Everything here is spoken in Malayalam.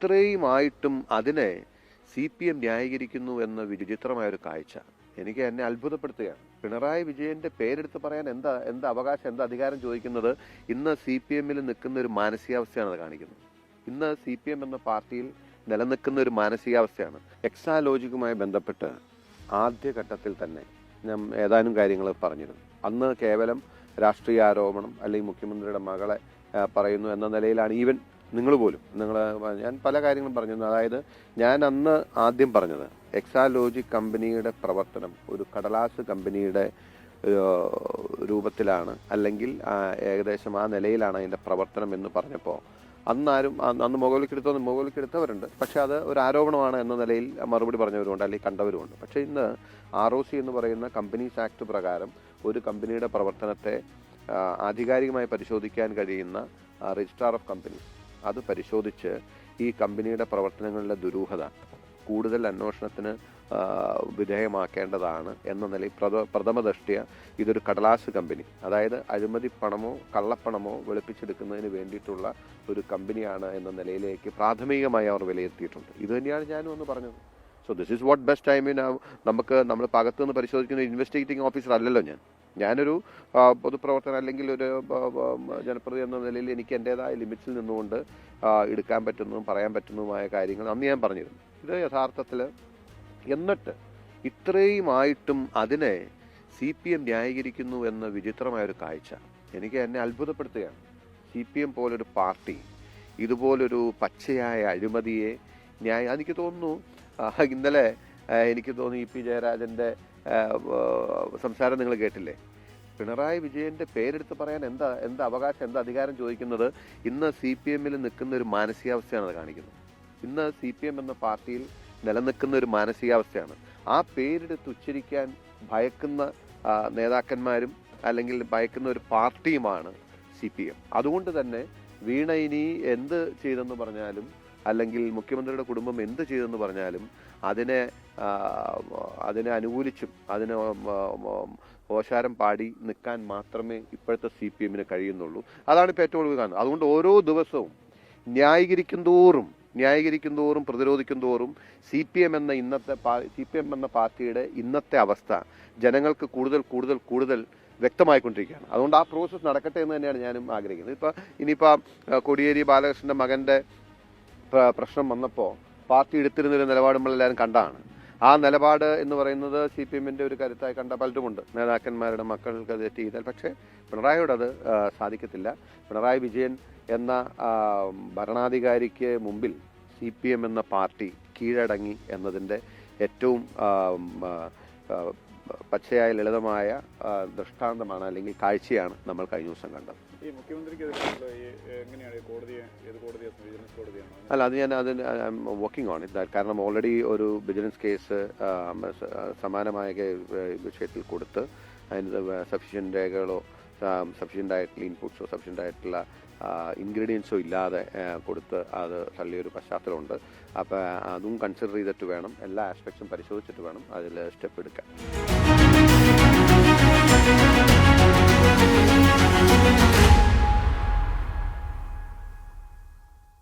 ഇത്രയുമായിട്ടും അതിനെ സി പി എം ന്യായീകരിക്കുന്നു എന്ന വിചിത്രമായ ഒരു കാഴ്ച. എനിക്ക് എന്നെ അത്ഭുതപ്പെടുത്തുകയാണ്. പിണറായി വിജയന്റെ പേരെടുത്ത് പറയാൻ എന്താ എന്താ അവകാശം എന്താ അധികാരം ചോദിക്കുന്നത്? ഇന്ന് സി പി എമ്മിൽ നിൽക്കുന്ന ഒരു മാനസികാവസ്ഥയാണ് അത് കാണിക്കുന്നത്. ഇന്ന് സി പി എം എന്ന പാർട്ടിയിൽ നിലനിൽക്കുന്ന ഒരു മാനസികാവസ്ഥയാണ്. എക്സാലോജിക്കുമായി ബന്ധപ്പെട്ട് ആദ്യഘട്ടത്തിൽ തന്നെ ഞാൻ ഏതാനും കാര്യങ്ങൾ പറഞ്ഞിരുന്നു. അന്ന് കേവലം രാഷ്ട്രീയ ആരോപണം അല്ലെങ്കിൽ മുഖ്യമന്ത്രിയുടെ മകളെ പറയുന്നു എന്ന നിലയിലാണ് ഈവൻ നിങ്ങൾ പോലും നിങ്ങൾ ഞാൻ പല കാര്യങ്ങളും പറഞ്ഞു അതായത് ഞാൻ അന്ന് ആദ്യം പറഞ്ഞത് എക്സാലോജി കമ്പനിയുടെ പ്രവർത്തനം ഒരു കടലാസ് കമ്പനിയുടെ രൂപത്തിലാണ് അല്ലെങ്കിൽ ഏകദേശം ആ നിലയിലാണ് അതിന്റെ പ്രവർത്തനം എന്ന് പറഞ്ഞപ്പോൾ അന്നാരും അന്ന് അന്ന് മുകളിലേക്കെടുത്തവരുണ്ട് പക്ഷേ അത് ഒരു ആരോപണമാണ് എന്ന നിലയിൽ മറുപടി പറഞ്ഞവരുമുണ്ട് അല്ലെങ്കിൽ കണ്ടവരുമുണ്ട്. പക്ഷേ ഇന്ന് ആർ ഒ സി എന്ന് പറയുന്ന കമ്പനീസ് ആക്ട് പ്രകാരം ഒരു കമ്പനിയുടെ പ്രവർത്തനത്തെ ആധികാരികമായി പരിശോധിക്കാൻ കഴിയുന്ന രജിസ്ട്രാർ ഓഫ് കമ്പനീസ് അത് പരിശോധിച്ച് ഈ കമ്പനിയുടെ പ്രവർത്തനങ്ങളിലെ ദുരൂഹത കൂടുതൽ അന്വേഷണത്തിന് വിധേയമാക്കേണ്ടതാണ് എന്ന നിലയിൽ പ്രഥ പ്രഥമ ദൃഷ്ടിയ ഇതൊരു കടലാസ് കമ്പനി. അതായത് അഴിമതി പണമോ കള്ളപ്പണമോ വെളുപ്പിച്ചെടുക്കുന്നതിന് വേണ്ടിയിട്ടുള്ള ഒരു കമ്പനിയാണ് എന്ന നിലയിലേക്ക് പ്രാഥമികമായി അവർ വിലയിരുത്തിയിട്ടുണ്ട്. ഇത് തന്നെയാണ് ഞാനും ഒന്ന് പറഞ്ഞത്. So this is what best I mean നമുക്ക് നമ്മൾ പകത്തുനിന്ന് പരിശോധിക്കുന്ന ഇൻവെസ്റ്റിഗേറ്റിംഗ് ഓഫീസർ അല്ലല്ലോ ഞാൻ. ഞാനൊരു പൊതുപ്രവർത്തനം അല്ലെങ്കിൽ ഒരു ജനപ്രതി എന്ന നിലയിൽ എനിക്ക് എന്റെതായ ലിമിറ്റ്സിൽ നിന്നുകൊണ്ട് എടുക്കാൻ പറ്റുന്നതും പറയാൻ പറ്റുന്നതുമായ കാര്യങ്ങൾ അന്ന് ഞാൻ പറഞ്ഞിരുന്നു. ഇത് യഥാർത്ഥത്തിൽ എന്നിട്ട് ഇത്രയുമായിട്ടും അതിനെ സി പി എം ന്യായീകരിക്കുന്നു എന്ന വിചിത്രമായ ഒരു കാഴ്ച എനിക്ക് എന്നെ അത്ഭുതപ്പെടുത്തുകയാണ്. സി പി എം പോലൊരു പാർട്ടി ഇതുപോലൊരു പച്ചയായ അഴിമതിയെ ന്യായ എനിക്ക് തോന്നുന്നു ഇന്നലെ എനിക്ക് തോന്നുന്നു ഇ പി ആ, സംസാരം നിങ്ങൾ കേട്ടില്ലേ? പിണറായി വിജയന്റെ പേരെടുത്ത് പറയാൻ എന്താ എന്താ അവകാശം എന്താ അധികാരം ചോദിക്കുന്നത്? ഇന്ന് സി പി എമ്മിൽ നിൽക്കുന്ന ഒരു മാനസികാവസ്ഥയാണ് അത് കാണിക്കുന്നത്. ഇന്ന് സി പി എം എന്ന പാർട്ടിയിൽ നിലനിൽക്കുന്ന ഒരു മാനസികാവസ്ഥയാണ്. ആ പേരെടുത്ത് ഉച്ചരിക്കാൻ ഭയക്കുന്ന നേതാക്കന്മാരും അല്ലെങ്കിൽ ഭയക്കുന്ന ഒരു പാർട്ടിയുമാണ് സി പി എം. അതുകൊണ്ട് തന്നെ വീണ ഇനി എന്ത് ചെയ്തെന്ന് പറഞ്ഞാലും അല്ലെങ്കിൽ മുഖ്യമന്ത്രിയുടെ കുടുംബം എന്ത് ചെയ്തെന്ന് പറഞ്ഞാലും അതിനെ അതിനെ അനുകൂലിച്ചും അതിനെ ഓശാരം പാടി നിൽക്കാൻ മാത്രമേ ഇപ്പോഴത്തെ സി പി എമ്മിന് കഴിയുന്നുള്ളൂ. അതാണ് ഇപ്പോൾ ഏറ്റവും കൂടുതൽ അതുകൊണ്ട് ഓരോ ദിവസവും ന്യായീകരിക്കും തോറും ന്യായീകരിക്കും തോറും പ്രതിരോധിക്കും തോറും സി പി എം എന്ന ഇന്നത്തെ സി പി എം എന്ന പാർട്ടിയുടെ ഇന്നത്തെ അവസ്ഥ ജനങ്ങൾക്ക് കൂടുതൽ കൂടുതൽ കൂടുതൽ വ്യക്തമായിക്കൊണ്ടിരിക്കുകയാണ്. അതുകൊണ്ട് ആ പ്രോസസ്സ് നടക്കട്ടെ എന്ന് തന്നെയാണ് ഞാനും ആഗ്രഹിക്കുന്നത്. ഇപ്പം ഇനിയിപ്പോൾ കോടിയേരി ബാലകൃഷ്ണന്റെ മകന്റെ പ്ര- പ്രശ്നം വന്നപ്പോൾ പാർട്ടി എടുത്തിരുന്നൊരു നിലപാട് നമ്മളെല്ലാവരും കണ്ടാണ്. ആ നിലപാട് എന്ന് പറയുന്നത് സി പി എമ്മിന്റെ ഒരു കരുത്തായി കണ്ട പലരുമുണ്ട്. നേതാക്കന്മാരുടെ മക്കൾക്ക് അത് തെറ്റ് ചെയ്താൽ. പക്ഷേ പിണറായിയോട് അത് സാധിക്കത്തില്ല. പിണറായി വിജയൻ എന്ന ഭരണാധികാരിക്ക് മുമ്പിൽ സി പി എം എന്ന പാർട്ടി കീഴടങ്ങി എന്നതിന്റെ ഏറ്റവും പച്ചയായ ലളിതമായ ദൃഷ്ടാന്തമാണ് അല്ലെങ്കിൽ കാഴ്ചയാണ് നമ്മൾ കഴിഞ്ഞ ദിവസം കണ്ടത്. ഈ മുഖ്യമന്ത്രിക്കെതിരെയുള്ള ഈ എങ്ങനെയാണ് ഈ കോടതിയെ ഏത് കോടതിയാണ് വിജിലൻസ് കോടതിയാണോ അല്ല അത് ഞാൻ അതിന് വർക്കിംഗ് ഓൺ ഇറ്റ് കാരണം ഓൾറെഡി ഒരു വിജിലൻസ് കേസ് സമാനമായ വിഷയത്തിൽ കൊടുത്ത് അതിന് സഫീഷ്യന്റ് രേഖകളോ സഫീഷ്യന്റ് ആയിട്ടുള്ള ഇൻപുട്സോ സഫീഷ്യന്റ് ആയിട്ടുള്ള ഇൻഗ്രീഡിയൻസോ ഇല്ലാതെ കൊടുത്ത് അത് തള്ളിയൊരു പശ്ചാത്തലമുണ്ട്. അപ്പോൾ അതും കൺസിഡർ ചെയ്തിട്ട് വേണം എല്ലാ ആസ്പെക്ട്സും പരിശോധിച്ചിട്ട് വേണം അതിൽ സ്റ്റെപ്പ് എടുക്കാൻ.